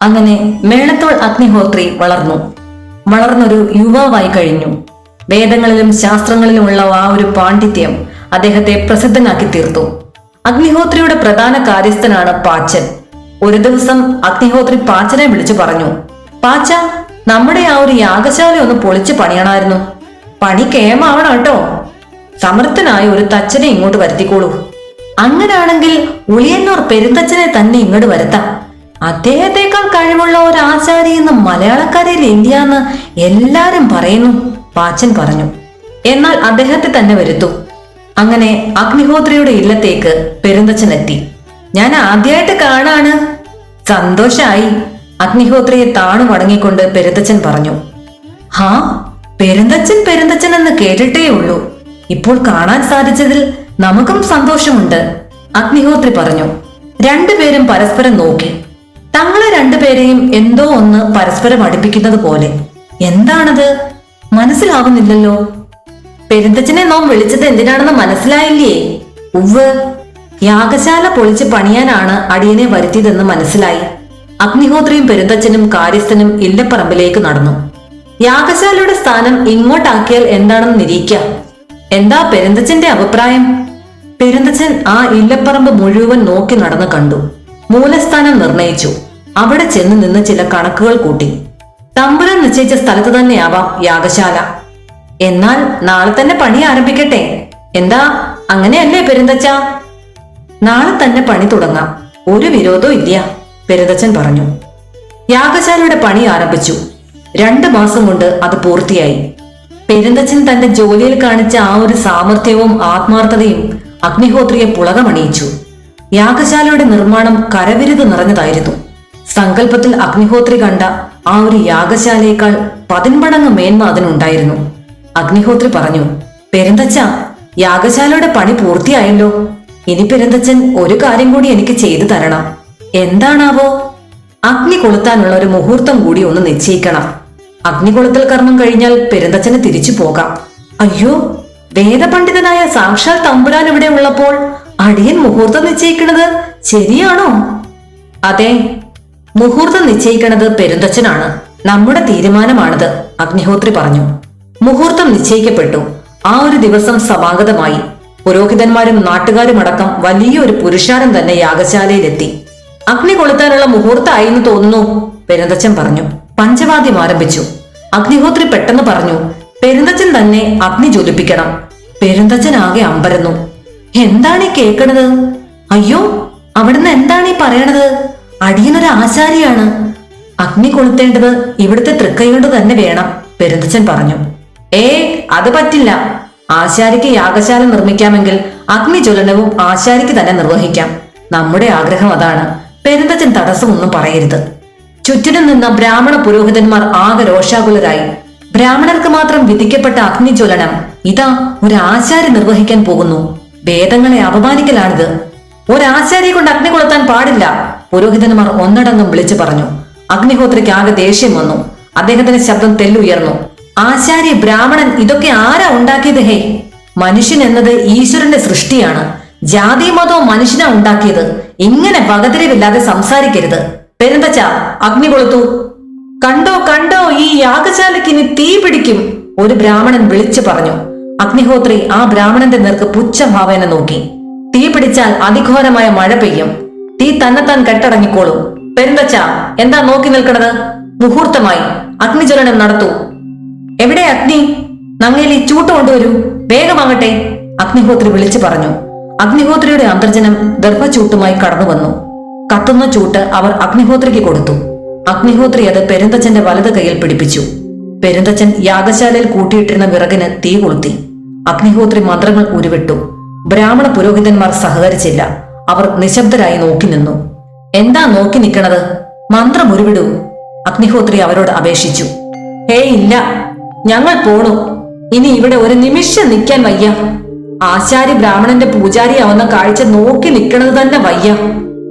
അങ്ങനെ മേളത്തോൾ അഗ്നിഹോത്രി വളർന്നു. വളർന്നൊരു യുവാവായി കഴിഞ്ഞു. വേദങ്ങളിലും ശാസ്ത്രങ്ങളിലുമുള്ള ആ ഒരു പാണ്ഡിത്യം അദ്ദേഹത്തെ പ്രസിദ്ധനാക്കി തീർത്തു. അഗ്നിഹോത്രിയുടെ പ്രധാന കാര്യസ്ഥനാണ് പാച്ചൻ. ഒരു ദിവസം അഗ്നിഹോത്രി പാച്ചനെ വിളിച്ചു പറഞ്ഞു പാച്ച നമ്മുടെ ആ ഒരു യാഗശാല ഒന്ന് പൊളിച്ചു പണിയണമായിരുന്നു പണി കേമാവണം കേട്ടോ. സമർത്ഥനായ ഒരു തച്ചനെ ഇങ്ങോട്ട് വരുത്തിക്കോളൂ. അങ്ങനാണെങ്കിൽ ഉളിയന്നൂർ പെരുന്തച്ഛനെ തന്നെ ഇങ്ങോട്ട് വരുത്താം. അദ്ദേഹത്തെക്കാൾ കഴിവുള്ള ഒരു ആചാരി എന്ന് മലയാളക്കരയിൽ ഇല്ല എന്ന് എല്ലാരും പറയുന്നു പാച്ചൻ പറഞ്ഞു. എന്നാൽ അദ്ദേഹത്തെ തന്നെ വരുത്തു. അങ്ങനെ അഗ്നിഹോത്രിയുടെ ഇല്ലത്തേക്ക് പെരുന്തച്ഛൻ എത്തി. ഞാൻ ആദ്യമായിട്ട് കാണാണ്. സന്തോഷായി. അഗ്നിഹോത്രിയെ താണു മടങ്ങിക്കൊണ്ട് പെരുന്തച്ഛൻ പറഞ്ഞു. ഹാ പെരുന്തച്ഛൻ പെരുന്തച്ഛൻ എന്ന് കേട്ടിട്ടേ ഉള്ളൂ. ഇപ്പോൾ കാണാൻ സാധിച്ചതിൽ നമുക്കും സന്തോഷമുണ്ട് അഗ്നിഹോത്രി പറഞ്ഞു. രണ്ടുപേരും പരസ്പരം നോക്കി. തങ്ങളെ രണ്ടുപേരെയും എന്തോ ഒന്ന് പരസ്പരം അടുപ്പിക്കുന്നത് പോലെ. എന്താണത്? മനസ്സിലാകുന്നില്ലല്ലോ പെരുന്തച്ഛനെ നോം വിളിച്ചത് എന്തിനാണെന്ന് മനസ്സിലായില്ലേ? ഉവ് യാഗശാല പൊളിച്ച് പണിയാനാണ് അടിയനെ വരുത്തിയതെന്ന് മനസ്സിലായി. അഗ്നിഹോത്രിയും പെരുന്തച്ഛനും കാര്യസ്ഥനും ഇല്ലപ്പറമ്പിലേക്ക് നടന്നു. യാഗശാലയുടെ സ്ഥാനം ഇങ്ങോട്ടാക്കിയാൽ എന്താണെന്ന് നിരീക്കാം. എന്താ പെരുന്തച്ഛന്റെ അഭിപ്രായം? പെരുന്തച്ഛൻ ആ ഇല്ലപ്പറമ്പ് മുഴുവൻ നോക്കി നടന്നു കണ്ടു. മൂലസ്ഥാനം നിർണയിച്ചു. അവിടെ ചെന്ന് നിന്ന് ചില കണക്കുകൾ കൂട്ടി. തമ്പുരാൻ നിശ്ചയിച്ച സ്ഥലത്ത് തന്നെയാവാം യാഗശാല. എന്നാൽ നാളെ തന്നെ പണി ആരംഭിക്കട്ടെ. എന്താ? അങ്ങനെയല്ലേ പെരുന്തച്ച നാളെ തന്നെ പണി തുടങ്ങാം. ഒരു വിരോധവും ഇല്ല പെരുന്തച്ഛൻ പറഞ്ഞു. യാഗശാലയുടെ പണി ആരംഭിച്ചു. രണ്ട് മാസം കൊണ്ട് അത് പൂർത്തിയായി. പെരുന്തച്ചൻ തന്റെ ജോലിയിൽ കാണിച്ച ആ ഒരു സാമർഥ്യവും ആത്മാർത്ഥതയും അഗ്നിഹോത്രിയെ പുളകമണിയിച്ചു. യാഗശാലയുടെ നിർമ്മാണം കരവിരുത് നിറഞ്ഞതായിരുന്നു. സങ്കല്പത്തിൽ അഗ്നിഹോത്രി കണ്ട ആ ഒരു യാഗശാലയേക്കാൾ പതിന്മടങ്ങ് മേന്മ അതിനുണ്ടായിരുന്നു. അഗ്നിഹോത്രി പറഞ്ഞു പെരുന്തച്ച യാഗശാലയുടെ പണി പൂർത്തിയായല്ലോ. ഇനി പെരുന്തച്ഛൻ ഒരു കാര്യം കൂടി എനിക്ക് ചെയ്തു തരണം. എന്താണാവോ? അഗ്നി കൊളുത്താനുള്ള ഒരു മുഹൂർത്തം കൂടി ഒന്ന് നിശ്ചയിക്കണം. അഗ്നി കൊളുത്തൽ കർമ്മം കഴിഞ്ഞാൽ പെരുന്തച്ഛന് തിരിച്ചു പോകാം. അയ്യോ വേദപണ്ഡിതനായ സാക്ഷാൽ തമ്പുരാൻ ഇവിടെ ഉള്ളപ്പോൾ അടിയൻ മുഹൂർത്തം നിശ്ചയിക്കുന്നത് ശരിയാണോ? അതെ മുഹൂർത്തം നിശ്ചയിക്കുന്നത് പെരുന്തച്ഛനാണ്. നമ്മുടെ തീരുമാനമാണത് അഗ്നിഹോത്രി പറഞ്ഞു. മുഹൂർത്തം നിശ്ചയിക്കപ്പെട്ടു. ആ ഒരു ദിവസം സമാഗതമായി. പുരോഹിതന്മാരും നാട്ടുകാരുമടക്കം വലിയൊരു പുരുഷാരം തന്നെ യാഗശാലയിലെത്തി. അഗ്നി കൊളുത്താനുള്ള മുഹൂർത്തമായി എന്ന് തോന്നുന്നു പെരുന്തച്ഛൻ പറഞ്ഞു. പഞ്ചവാദ്യം ആരംഭിച്ചു. അഗ്നിഹോത്രി പെട്ടെന്ന് പറഞ്ഞു പെരുന്തച്ഛൻ തന്നെ അഗ്നി ജ്വലിപ്പിക്കണം. പെരുന്തച്ഛൻ ആകെ അമ്പരന്നു. എന്താണ് ഈ കേൾക്കണത് അയ്യോ അവിടുന്ന് എന്താണ് ഈ പറയണത്? അടിയനൊരു ആചാരിയാണ് അഗ്നി കൊളുത്തേണ്ടത് ഇവിടുത്തെ തൃക്കൈ കൊണ്ട് തന്നെ വേണം പെരുന്തച്ചൻ പറഞ്ഞു. ഏ അത് പറ്റില്ല. ആശാരിക്ക് യാഗശാല നിർമ്മിക്കാമെങ്കിൽ അഗ്നി ജ്വലനവും ആശാരിക്ക് തന്നെ നിർവഹിക്കാം. നമ്മുടെ ആഗ്രഹം അതാണ്. പെരുന്തച്ചൻ തടസ്സമൊന്നും പറയരുത്. ചുറ്റിനും നിന്ന ബ്രാഹ്മണ പുരോഹിതന്മാർ ആകെ രോഷാകുലരായി. ബ്രാഹ്മണർക്ക് മാത്രം വിധിക്കപ്പെട്ട അഗ്നിജ്വലനം ഇതാ ഒരു ആശാരി നിർവഹിക്കാൻ പോകുന്നു. വേദങ്ങളെ അപമാനിക്കലാണിത്. ഒരാശാരിയെ കൊണ്ട് അഗ്നി കൊളുത്താൻ പാടില്ല. പുരോഹിതന്മാർ ഒന്നടങ്കം വിളിച്ചു പറഞ്ഞു അഗ്നിഹോത്രിക്ക് ആകെ ദേഷ്യം വന്നു. അദ്ദേഹത്തിന്റെ ശബ്ദം തെല്ലുയർന്നു. ആശാരി ബ്രാഹ്മണൻ ഇതൊക്കെ ആരാ ഉണ്ടാക്കിയത് ഹേ? മനുഷ്യൻ എന്നത് ഈശ്വരന്റെ സൃഷ്ടിയാണ്. ജാതി മതവും മനുഷ്യനാ ഉണ്ടാക്കിയത്. ഇങ്ങനെ വകതിരിവില്ലാതെ സംസാരിക്കരുത്. പെരുന്തച്ച അഗ്നി കൊളുത്തു. കണ്ടോ കണ്ടോ ഈ യാഗശാലയ്ക്ക് ഇനി തീ പിടിക്കും. ഒരു ബ്രാഹ്മണൻ വിളിച്ചു പറഞ്ഞു. അഗ്നിഹോത്രി ആ ബ്രാഹ്മണന്റെ നേർക്ക് പുച്ഛഭാവേന നോക്കി. തീ പിടിച്ചാൽ അതിഘോരമായ മഴ പെയ്യും. തീ തന്നെത്താൻ കെട്ടടങ്ങിക്കോളും. പെരുന്തച്ച എന്താ നോക്കി നിൽക്കണത്? മുഹൂർത്തമായി അഗ്നിജ്വലനം നടത്തൂ. എവിടെ അഗ്നി? നങ്ങേലി ചൂട്ട് കൊണ്ടുവരൂ. വേഗമാകട്ടെ അഗ്നിഹോത്രി വിളിച്ചു പറഞ്ഞു. അഗ്നിഹോത്രിയുടെ അന്തർജനം ദർഭചൂട്ടുമായി കടന്നു വന്നു കത്തുന്ന ചൂട്ട് അവർ അഗ്നിഹോത്രിക്ക് കൊടുത്തു. അഗ്നിഹോത്രി അത് പെരുന്തച്ഛന്റെ വലത് കയ്യിൽ പിടിപ്പിച്ചു. പെരുന്തച്ഛൻ യാഗശാലയിൽ കൂട്ടിയിട്ടിരുന്ന വിറകിന് തീ കൊളുത്തി. അഗ്നിഹോത്രി മന്ത്രങ്ങൾ ഉരുവിട്ടു. ബ്രാഹ്മണ പുരോഹിതന്മാർ സഹകരിച്ചില്ല. അവർ നിശബ്ദരായി നോക്കി നിന്നു. എന്താ നോക്കി നിൽക്കണത് മന്ത്രം ഉരുവിടൂ. അഗ്നിഹോത്രി അവരോട് അപേക്ഷിച്ചു. ഹേ ഇല്ല. ഞങ്ങൾ പോണു. ഇനി ഇവിടെ ഒരു നിമിഷം നിൽക്കാൻ വയ്യ. ആശാരി ബ്രാഹ്മണന്റെ പൂജാരി പൂജാരിയാവുന്ന കാഴ്ച നോക്കി നിൽക്കണത് തന്നെ വയ്യ.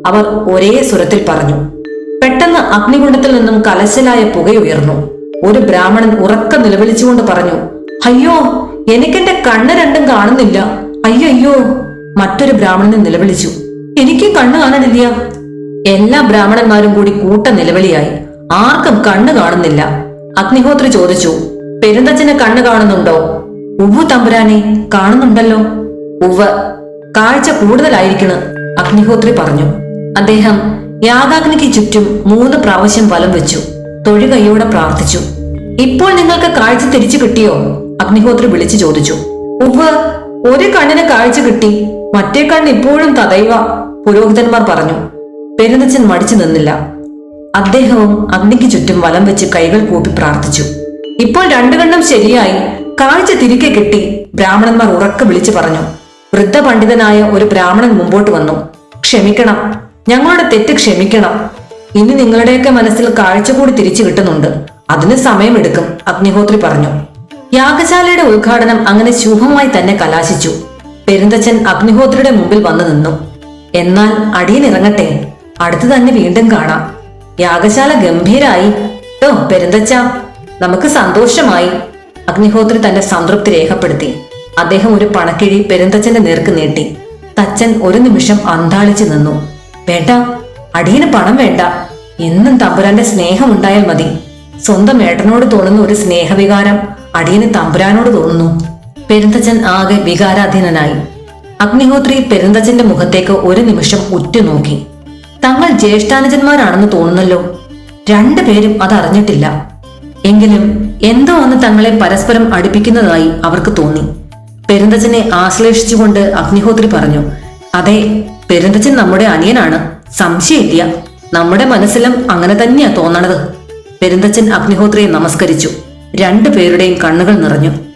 അവർ ഒരേ സ്വരത്തിൽ പറഞ്ഞു. പെട്ടെന്ന് അഗ്നികുണ്ഡത്തിൽ നിന്നും കലശലായ പുകയുയർന്നു ഒരു ബ്രാഹ്മണൻ ഉറക്ക നിലവിളിച്ചുകൊണ്ട് പറഞ്ഞു അയ്യോ എനിക്കെന്റെ കണ്ണ് രണ്ടും കാണുന്നില്ല. അയ്യോ മറ്റൊരു ബ്രാഹ്മണൻ നിലവിളിച്ചു. എനിക്ക് കണ്ണു കാണാനില്ല എല്ലാ ബ്രാഹ്മണന്മാരും കൂടി കൂട്ട നിലവിളിയായി. ആർക്കും കണ്ണു കാണുന്നില്ല. അഗ്നിഹോത്രി ചോദിച്ചു പെരുന്തച്ഛന് കണ്ണു കാണുന്നുണ്ടോ? ഉവ്വു തമ്പുരാനെ കാണുന്നുണ്ടല്ലോ. ഉവ്വ് കാഴ്ച കൂടുതലായിരിക്കണ് അഗ്നിഹോത്രി പറഞ്ഞു. അദ്ദേഹം യാഗാഗ്നിക്ക് ചുറ്റും മൂന്ന് പ്രാവശ്യം വലം വെച്ചു തൊഴുകൈയോടെ പ്രാർത്ഥിച്ചു. ഇപ്പോൾ നിങ്ങൾക്ക് കാഴ്ച തിരിച്ചു കിട്ടിയോ? അഗ്നിഹോത്രി വിളിച്ചു ചോദിച്ചു. ഉവ്വ് ഒരു കണ്ണിന് കാഴ്ച കിട്ടി മറ്റേ കണ്ണ് ഇപ്പോഴും തതൈവ പുരോഹിതന്മാർ പറഞ്ഞു. പെരുന്നച്ചൻ മടിച്ചു നിന്നില്ല. അദ്ദേഹവും അഗ്നിക്ക് ചുറ്റും വലം വെച്ച് കൈകൾ കൂപ്പി പ്രാർത്ഥിച്ചു. ഇപ്പോൾ രണ്ടു കണ്ണും ശരിയായി കാഴ്ച തിരികെ കിട്ടി ബ്രാഹ്മണന്മാർ ഉറക്കെ വിളിച്ചു പറഞ്ഞു. വൃദ്ധ പണ്ഡിതനായ ഒരു ബ്രാഹ്മണൻ മുമ്പോട്ട് വന്നു. ക്ഷമിക്കണം ഞങ്ങളുടെ തെറ്റ് ക്ഷമിക്കണം. ഇനി നിങ്ങളുടെയൊക്കെ മനസ്സിൽ കാഴ്ച കൂടി തിരിച്ചു കിട്ടുന്നുണ്ട്. അതിന് സമയമെടുക്കും അഗ്നിഹോത്രി പറഞ്ഞു. യാഗശാലയുടെ ഉദ്ഘാടനം അങ്ങനെ ശുഭമായി തന്നെ കലാശിച്ചു. പെരുന്തച്ഛൻ അഗ്നിഹോത്രിയുടെ മുമ്പിൽ വന്നു നിന്നു. എന്നാൽ അടിയനിറങ്ങട്ടെ അടുത്തു തന്നെ വീണ്ടും കാണാം. യാഗശാല ഗംഭീരായി. ട്ടോ പെരുന്തച്ച നമുക്ക് സന്തോഷമായി. അഗ്നിഹോത്രി തന്റെ സംതൃപ്തി രേഖപ്പെടുത്തി. അദ്ദേഹം ഒരു പണക്കിഴി പെരുന്തച്ഛന്റെ നേർക്ക് നീട്ടി. തച്ചൻ ഒരു നിമിഷം അന്താളിച്ചു നിന്നു. വേണ്ട അടിയന് പണം വേണ്ട. എന്നും തമ്പുരാന്റെ സ്നേഹം ഉണ്ടായാൽ മതി. സ്വന്തം ഏട്ടനോട് തോന്നുന്ന ഒരു സ്നേഹവികാരം അടിയന് തമ്പുരാനോട് തോന്നുന്നു. പെരുന്തച്ചൻ ആകെ വികാരാധീനനായി. അഗ്നിഹോത്രി പെരുന്തച്ചന്റെ മുഖത്തേക്ക് ഒരു നിമിഷം ഉറ്റുനോക്കി. തങ്ങൾ ജ്യേഷ്ഠാനുജന്മാരാണെന്ന് തോന്നുന്നല്ലോ. രണ്ടുപേരും അതറിഞ്ഞിട്ടില്ല എങ്കിലും എന്തോ ഒന്ന് തങ്ങളെ പരസ്പരം അടുപ്പിക്കുന്നതായി അവർക്ക് തോന്നി. പെരുന്തച്ചനെ ആശ്ലേഷിച്ചുകൊണ്ട് അഗ്നിഹോത്രി പറഞ്ഞു അതെ പെരുന്തച്ചൻ നമ്മുടെ അനിയനാണ്. സംശയമില്ല. നമ്മുടെ മനസ്സിലും അങ്ങനെ തന്നെയാ തോന്നണത്. പെരുന്തച്ചൻ അഗ്നിഹോത്രിയെ നമസ്കരിച്ചു. രണ്ടുപേരുടെയും കണ്ണുകൾ നിറഞ്ഞു.